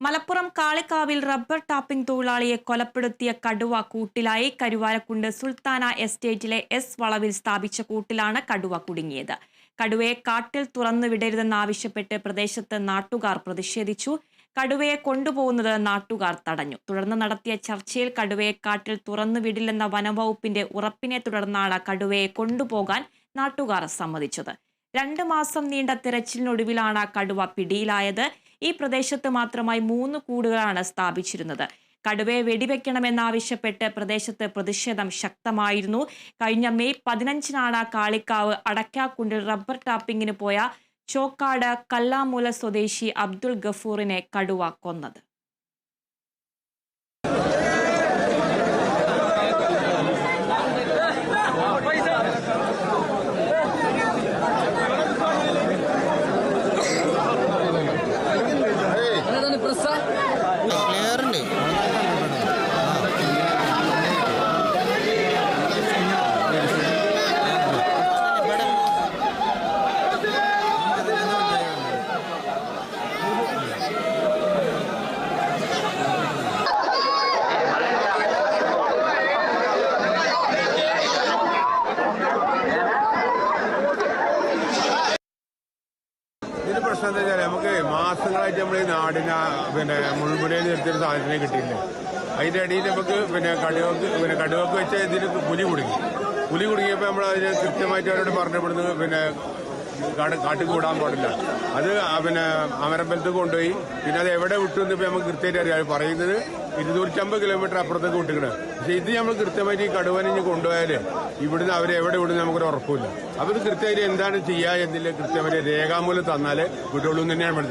Malappuram കാളിക്കാവിൽ rubber tapping തൊഴിലാളിയെ കൊലപ്പെടുത്തിയ കടുവ കൂട്ടിലായി കരുവാരക്കുണ്ട് സുൽത്താന എസ്റ്റേറ്റിലെ എസ് വളവിൽ സ്ഥാപിച്ച കൂട്ടിലാണ് കടുവ കുടുങ്ങിയത്. കടുവയെ കാട്ടിൽ തുറന്നു വിടരുതെന്നാവശ്യപ്പെട്ട് പ്രദേശത്ത് നാട്ടുകാർ പ്രതിഷേധിച്ചു. കടുവയെ കൊണ്ടുപോകുന്നത് നാട്ടുകാർ തടഞ്ഞു. തുടർന്ന് നടത്തിയ ചർച്ചയിൽ കടുവയെ കാട്ടിൽ തുറന്നുവിടില്ലെന്ന വനംവകുപ്പിന്റെ ഉറപ്പിനെ തുടർന്നാണ് കടുവയെ കൊണ്ടുപോകാൻ നാട്ടുകാർ സമ്മതിച്ചത്. രണ്ട് മാസം നീണ്ട തിരച്ചിലിനൊടുവിലാണ് കടുവ പിടിയിലായത്. ഈ പ്രദേശത്ത് മാത്രമായി മൂന്ന് കൂടുകളാണ് സ്ഥാപിച്ചിരുന്നത്. കടുവയെ വെടിവെക്കണമെന്നാവശ്യപ്പെട്ട് പ്രദേശത്ത് പ്രതിഷേധം ശക്തമായിരുന്നു. കഴിഞ്ഞ മെയ് പതിനഞ്ചിനാണ് കാളിക്കാവ് അടക്കാക്കുണ്ടിൽ റബ്ബർ ടാപ്പിംഗിന് പോയ ചോക്കാട് കല്ലാമൂല സ്വദേശി അബ്ദുൾ ഗഫൂറിനെ കടുവ കൊന്നത്. പ്രശ്നം എന്താ വെച്ചാൽ നമുക്ക് മാസങ്ങളായിട്ട് നമ്മൾ ഈ നാടിന് പിന്നെ മുൾമുനയിൽ നിർത്തിയൊരു സാധനത്തിനെ കിട്ടിയില്ലേ അതിന്റെ ഇടയിൽ നമുക്ക് പിന്നെ കടുവക്ക് പിന്നെ കടുവക്ക് വെച്ച ഇതിന് പുലി കുടുങ്ങി. പുലി കുടുങ്ങിയപ്പോൾ നമ്മൾ അതിന് കൃത്യമായിട്ട് അവരോട് പറഞ്ഞപ്പെടുന്നത് പിന്നെ കാട് കാട്ടിൽ കൂടാൻ പാടില്ല. അത് പിന്നെ അമരമ്പലത്ത് കൊണ്ടുപോയി. പിന്നെ അത് എവിടെ വിട്ടു എന്ന് ഇപ്പം നമുക്ക് കൃത്യമായിട്ട് അറിയാം. പറയുന്നത് ഇരുന്നൂറ്റമ്പത് കിലോമീറ്റർ അപ്പുറത്തേക്ക് വിട്ടിക്കണ് പക്ഷെ ഇത് നമ്മൾ കൃത്യമായിട്ട് ഈ കടുവനെ ഇനി കൊണ്ടുപോയാൽ ഇവിടുന്ന് അവരെ എവിടെ ഇവിടുന്ന് നമുക്കൊരു ഉറപ്പില്ല അവർ കൃത്യമായിട്ട് എന്താണ് ചെയ്യുക എന്നില്ല കൃത്യമായിട്ട് രേഖാമൂലം തന്നാലേ വിട്ടുള്ളൂ തന്നെയാണ് നമ്മൾ